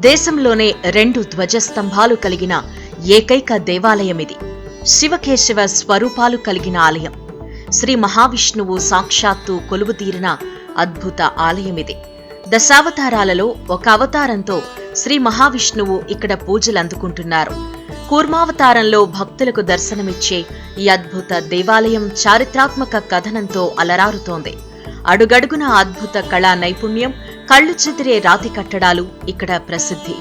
దేశంలోనే రెండు ధ్వజస్తంభాలు కలిగిన ఏకైక దేవాలయమిది. శివకేశవ స్వరూపాలు కలిగిన ఆలయం. శ్రీ మహావిష్ణువు సాక్షాత్తు కొలువుతీరిన అద్భుత ఆలయమిది. దశావతారాలలో ఒక అవతారంతో శ్రీ మహావిష్ణువు ఇక్కడ పూజలు అందుకుంటున్నారు. కూర్మావతారంలో భక్తులకు దర్శనమిచ్చే ఈ అద్భుత దేవాలయం చారిత్రాత్మక కథనంతో అలరారుతోంది. అడుగడుగున అద్భుత కళా నైపుణ్యం కళ్ళు చెదిరే రాతి కట్టడాలు ఇక్కడ ప్రసిద్ధి.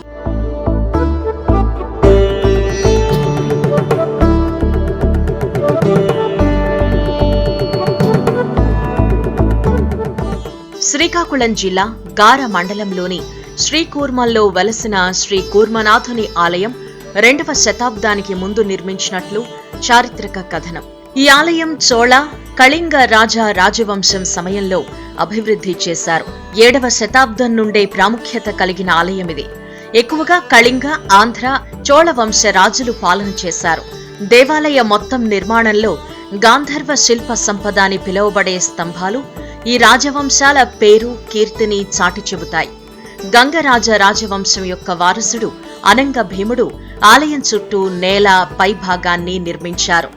శ్రీకాకుళం జిల్లా గార మండలంలోని శ్రీకూర్మల్లో వలసిన శ్రీ కూర్మనాథుని ఆలయం రెండవ శతాబ్దానికి ముందు నిర్మించినట్లు చారిత్రక కథనం. ఈ ఆలయం చోళ కళింగ రాజా రాజవంశం సమయంలో అభివృద్ధి చేశారు. ఏడవ శతాబ్దం నుండే ప్రాముఖ్యత కలిగిన ఆలయం ఇది. ఎక్కువగా కళింగ ఆంధ్ర చోళ వంశ రాజులు పాలన చేశారు. దేవాలయ మొత్తం నిర్మాణంలో గాంధర్వ శిల్ప సంపద అని పిలువబడే స్తంభాలు ఈ రాజవంశాల పేరు కీర్తిని చాటి చెబుతాయి. గంగరాజ రాజవంశం యొక్క వారసుడు అనంగ భీముడు ఆలయం చుట్టూ నేల పైభాగాన్ని నిర్మించారు.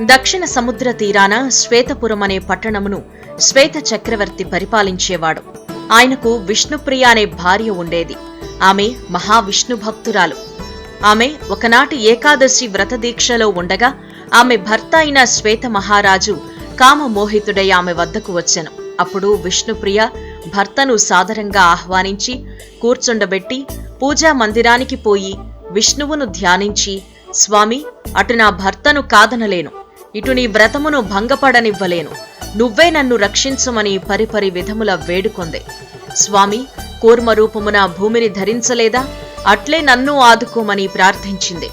దక్షిణ సముద్ర తీరాన శ్వేతపురం అనే పట్టణమును శ్వేత చక్రవర్తి పరిపాలించేవాడు. ఆయనకు విష్ణుప్రియ అనే భార్య ఉండేది. ఆమె మహావిష్ణు భక్తురాలు. ఆమె ఒకనాటి ఏకాదశి వ్రత దీక్షలో ఉండగా ఆమె భర్త అయిన శ్వేత మహారాజు కామమోహితుడై ఆమె వద్దకు వచ్చెను. అప్పుడు విష్ణుప్రియ భర్తను సాదరంగా ఆహ్వానించి కూర్చుండబెట్టి పూజా మందిరానికి పోయి విష్ణువును ధ్యానించి స్వామి అటు నా భర్తను కాదనలేను. ఇటు నీ వ్రతమును భంగపడనివ్వలేను. నువ్వే నన్ను రక్షించమని పరిపరి విధముల వేడుకొంది. స్వామి కూర్మ రూపమున భూమిని ధరించలేదా? అట్లే నన్ను ఆదుకోమని ప్రార్థించింది.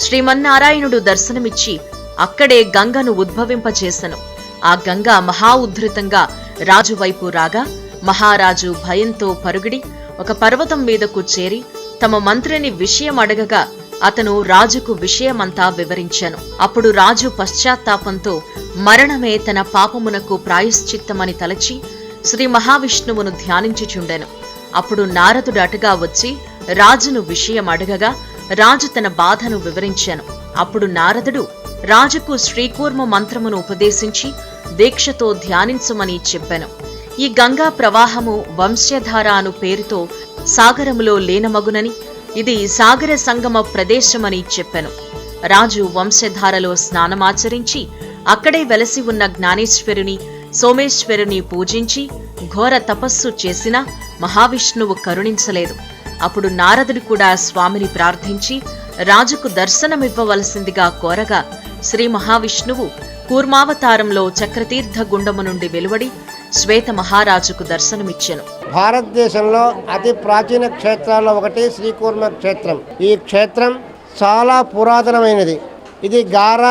శ్రీమన్నారాయణుడు దర్శనమిచ్చి అక్కడే గంగను ఉద్భవింపచేసెను. ఆ గంగ మహా ఉద్ధృతంగా రాజు వైపు రాగా మహారాజు భయంతో పరుగిడి ఒక పర్వతం మీదకు చేరి తమ మంత్రిని విషయం అడగగా అతను రాజుకు విషయమంతా వివరించాను. అప్పుడు రాజు పశ్చాత్తాపంతో మరణమే తన పాపమునకు ప్రాయశ్చిత్తమని తలచి శ్రీ మహావిష్ణువును ధ్యానించుచుండెను. అప్పుడు నారదుడు అటుగా వచ్చి రాజును విషయం అడగగా రాజు తన బాధను వివరించాను. అప్పుడు నారదుడు రాజుకు శ్రీకూర్మ మంత్రమును ఉపదేశించి దీక్షతో ధ్యానించమని చెప్పాను. ఈ గంగా ప్రవాహము వంశ్యధార అను పేరుతో సాగరములో లేనమగునని ఇది సాగర సంగమ ప్రదేశమని చెప్పెను. రాజు వంశధారలో స్నానమాచరించి అక్కడే వెలసి ఉన్న జ్ఞానేశ్వరుని సోమేశ్వరుని పూజించి ఘోర తపస్సు చేసినా మహావిష్ణువు కరుణించలేదు. అప్పుడు నారదుడు కూడా స్వామిని ప్రార్థించి రాజుకు దర్శనమివ్వవలసిందిగా కోరగా శ్రీ మహావిష్ణువు కూర్మావతారంలో చక్రతీర్థ గుండము నుండి వెలువడి శ్వేత మహారాజుకు దర్శనమిచ్చెను. భారతదేశంలో అతి ప్రాచీన క్షేత్రాల్లో ఒకటి శ్రీకూర్మ క్షేత్రం. ఈ క్షేత్రం చాలా పురాతనమైనది. ఇది గార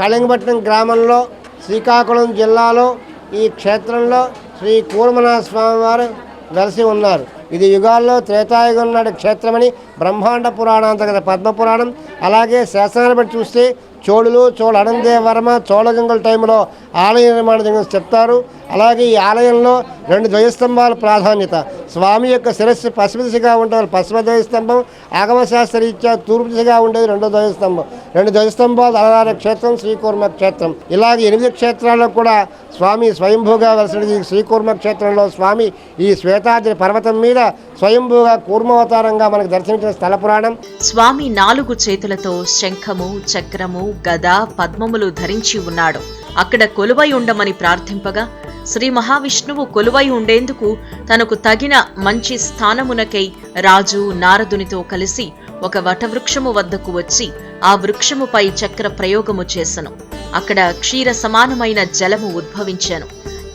కళింగపట్నం గ్రామంలో శ్రీకాకుళం జిల్లాలో ఈ క్షేత్రంలో శ్రీ కూర్మనాథ స్వామివారు వెలసి ఉన్నారు. ఇది యుగాల్లో త్రేతాయుగం నాటి క్షేత్రమని బ్రహ్మాండ పురాణాంతర్గత పద్మపురాణం అలాగే శాసనాలు బట్టి చూస్తే చోళులు చోళ అనందేవర్మ చోళగంగల టైంలో ఆలయ నిర్మాణం చెప్తారు. అలాగే ఈ ఆలయంలో రెండు ధ్వజస్తంభాల ప్రాధాన్యత. స్వామి యొక్క శిరస్సు పశ్చిమ దిశగా ఉంటుంది పశ్చిమ ధ్వజస్తంభం ఆగమశాస్త్ర రీత్యా తూర్పు దిశగా ఉండేది రెండో ధ్వజస్తంభం. రెండు ధ్వజస్తంభాలు అలవార క్షేత్రం శ్రీకూర్మ క్షేత్రం. ఇలాగే ఎనిమిది క్షేత్రాల్లో కూడా స్వామి స్వయంభూగా వెలసినది శ్రీకూర్మ క్షేత్రంలో స్వామి ఈ శ్వేతాద్రి పర్వతం మీద స్వయంభూగా కూర్మావతారంగా మనకు దర్శించిన స్థల పురాణం. స్వామి నాలుగు చేతులతో శంఖము చక్రము గద పద్మములు ధరించి ఉన్నాడు. అక్కడ కొలువై ఉండమని ప్రార్థింపగా శ్రీ మహావిష్ణువు కొలువై ఉండేందుకు తనకు తగిన మంచి స్థానమునకై రాజు నారదునితో కలిసి ఒక వటవృక్షము వద్దకు వచ్చి ఆ వృక్షముపై చక్ర ప్రయోగము చేసెను. అక్కడ క్షీర సమానమైన జలము ఉద్భవించాను.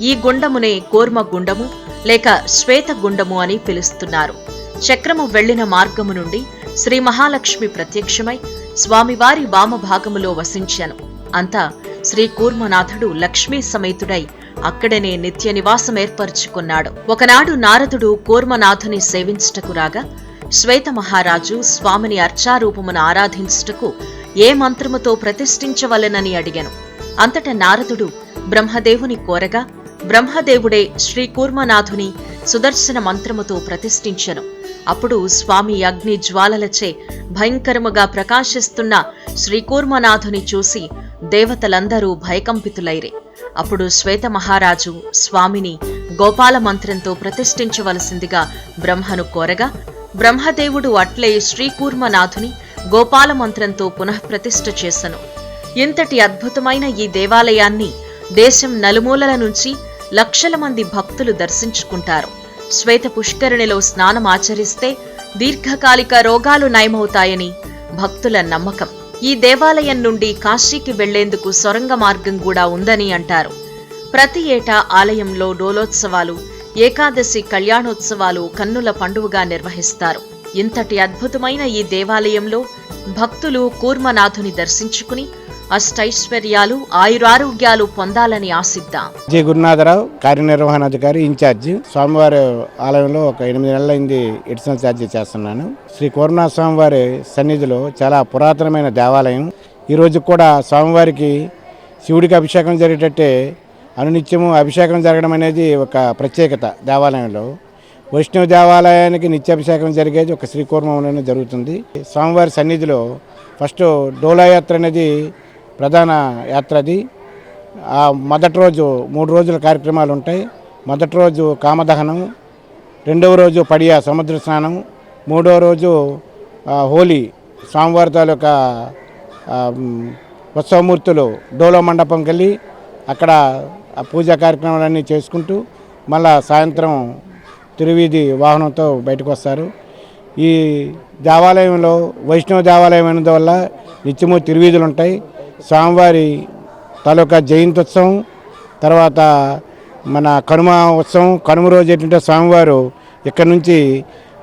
ఈ గుండమునే కోర్మ గుండము లేక శ్వేత గుండము అని పిలుస్తున్నారు. చక్రము వెళ్ళిన మార్గము నుండి శ్రీ మహాలక్ష్మి ప్రత్యక్షమై స్వామివారి వామభాగములో వసించాను. అంతా శ్రీ కూర్మనాథుడు లక్ష్మీ సమేతుడై అక్కడనే నిత్య నివాసం ఏర్పరచుకున్నాడు. ఒకనాడు నారదుడు కూర్మనాథుని సేవించుటకు రాగా శ్వేత మహారాజు స్వామిని అర్చారూపమున ఆరాధించుటకు ఏ మంత్రముతో ప్రతిష్ఠించవలెనని అడిగాను. అంతట నారదుడు బ్రహ్మదేవుని కోరగా బ్రహ్మదేవుడే శ్రీ కూర్మనాథుని సుదర్శన మంత్రముతో ప్రతిష్ఠించెను. అప్పుడు స్వామి అగ్ని జ్వాలలచే భయంకరముగా ప్రకాశిస్తున్న శ్రీకూర్మనాథుని చూసి దేవతలందరూ భయకంపితులైరే. అప్పుడు శ్వేత మహారాజు స్వామిని గోపాల మంత్రంతో ప్రతిష్ఠించవలసిందిగా బ్రహ్మను కోరగా బ్రహ్మదేవుడు అట్లే శ్రీకూర్మనాథుని గోపాల మంత్రంతో పునఃప్రతిష్ఠ చేసెను. ఇంతటి అద్భుతమైన ఈ దేవాలయాన్ని దేశం నలుమూలల నుంచి లక్షల మంది భక్తులు దర్శించుకుంటారు. శ్వేత పుష్కరిణిలో స్నానం ఆచరిస్తే దీర్ఘకాలిక రోగాలు నయమవుతాయని భక్తుల నమ్మకం. ఈ దేవాలయం నుండి కాశీకి వెళ్ళేందుకు సొరంగ మార్గం కూడా ఉందని అంటారు. ప్రతి ఏటా ఆలయంలో డోలోత్సవాలు ఏకాదశి కళ్యాణోత్సవాలు కన్నుల పండువగా నిర్వహిస్తారు. ఇంతటి అద్భుతమైన ఈ దేవాలయంలో భక్తులు కూర్మనాథుని దర్శించుకుని అష్టైశ్వర్యాలు ఆయురారోగ్యాలు పొందాలని ఆశిద్దాం. జి. గురునాథరావు కార్యనిర్వహణాధికారి ఇన్ఛార్జి. స్వామివారి ఆలయంలో ఒక ఎనిమిది నెలలైంది ఎడిషనల్ ఛార్జ్ చేస్తున్నాను. శ్రీ కోరునాథ స్వామివారి సన్నిధిలో చాలా పురాతనమైన దేవాలయం. ఈరోజు కూడా స్వామివారికి శివుడికి అభిషేకం జరిగేటట్టే అనునిత్యము అభిషేకం జరగడం అనేది ఒక ప్రత్యేకత దేవాలయంలో. వైష్ణవ దేవాలయానికి నిత్యాభిషేకం జరిగేది ఒక శ్రీకూర్మంలోనే జరుగుతుంది. స్వామివారి సన్నిధిలో ఫస్ట్ డోలాయాత్ర అనేది ప్రధాన యాత్ర అది ఆ మొదటి రోజు మూడు రోజుల కార్యక్రమాలు ఉంటాయి. మొదటి రోజు కామదహనం రెండవ రోజు పడియా సముద్ర స్నానం మూడవ రోజు హోలీ స్వామివారి తాలూకా ఉత్సవమూర్తులు డోలో మండపంకి వెళ్ళి అక్కడ ఆ పూజా కార్యక్రమాలన్నీ చేసుకుంటూ మళ్ళా సాయంత్రం తిరువీధి వాహనంతో బయటకు వస్తారు. ఈ దేవాలయంలో వైష్ణవ దేవాలయం అయినందువల్ల నిత్యము తిరువీధులు ఉంటాయి. స్వామివారి తాలూకా జయంత్యుత్సవం తర్వాత మన కనుమ ఉత్సవం కనుమ రోజు ఏంటంటే స్వామివారు ఇక్కడ నుంచి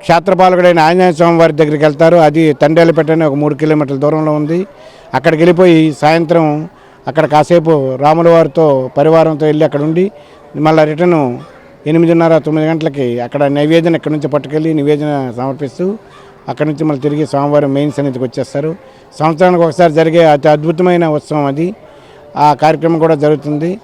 క్షేత్రపాలకుడైన ఆంజనేయ స్వామి వారి దగ్గరికి వెళ్తారు. అది తండేలపేట ఒక మూడు కిలోమీటర్ల దూరంలో ఉంది. అక్కడికి వెళ్ళిపోయి సాయంత్రం అక్కడ కాసేపు రాముల వారితో పరివారంతో వెళ్ళి అక్కడ ఉండి మళ్ళీ రిటర్న్ ఎనిమిదిన్నర తొమ్మిది గంటలకి అక్కడ నైవేద్యం ఇక్కడ నుంచి పట్టుకెళ్ళి నివేదన సమర్పిస్తూ అక్కడి నుంచి మళ్ళీ తిరిగి సోమవారం మెయిన్ సన్నిధికి వచ్చేస్తారు. సంవత్సరానికి ఒకసారి జరిగే అతి అద్భుతమైన ఉత్సవం అది. ఆ కార్యక్రమం కూడా జరుగుతుంది.